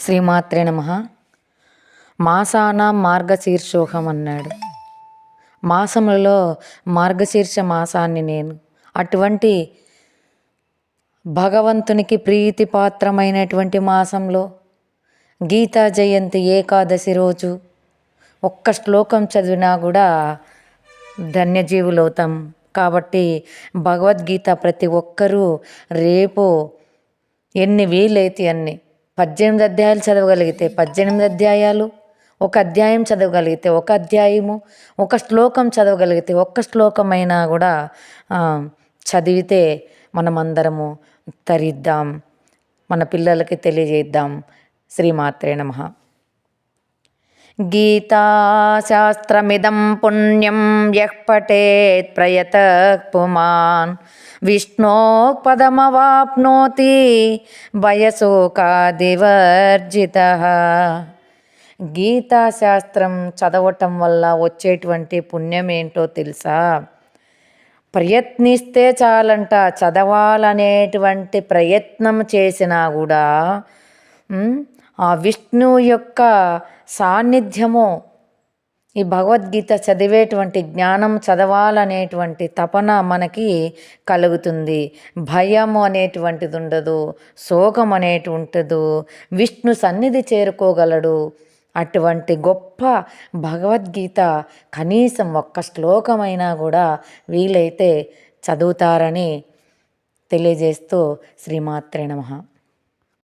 శ్రీమాత్రే నమ. మాసాన మార్గశీర్షోహం అన్నాడు. మాసములలో మార్గశీర్ష మాసాన్ని నేను అటువంటి భగవంతునికి ప్రీతిపాత్రమైనటువంటి మాసంలో గీతా జయంతి ఏకాదశి రోజు ఒక్క శ్లోకం చదివినా కూడా ధన్యజీవులవుతాం. కాబట్టి భగవద్గీత ప్రతి ఒక్కరూ రేపు ఎన్ని వీలైతే అన్ని పద్దెనిమిది అధ్యాయాలు చదవగలిగితే పద్దెనిమిది అధ్యాయాలు ఒక అధ్యాయం చదవగలిగితే ఒక అధ్యాయము ఒక శ్లోకం చదవగలిగితే ఒక్క శ్లోకమైనా కూడా చదివితే మనమందరము తరిద్దాం మన పిల్లలకి తెలియజేద్దాం. శ్రీమాత్రే నమ. గీతాశాస్త్రమిదం పుణ్యం యః ప్రయత పుమాన్ విష్ణోపదమవాప్నోతి వయసోకాదివర్జిత గీతాశాస్త్రం చదవటం వల్ల వచ్చేటువంటి పుణ్యం ఏంటో తెలుసా? ప్రయత్నిస్తే చాలంట చదవాలనేటువంటి ప్రయత్నం చేసినా కూడా ఆ విష్ణువు యొక్క సాన్నిధ్యము ఈ భగవద్గీత చదివేటువంటి జ్ఞానం చదవాలనేటువంటి తపన మనకి కలుగుతుంది. భయం అనేటువంటిది ఉండదు శోకం అనేటి ఉండదు విష్ణు సన్నిధి చేరుకోగలడు. అటువంటి గొప్ప భగవద్గీత కనీసం ఒక్క శ్లోకమైనా కూడా వీలైతే చదువుతారని తెలియజేస్తూ శ్రీమాత్రే నమః.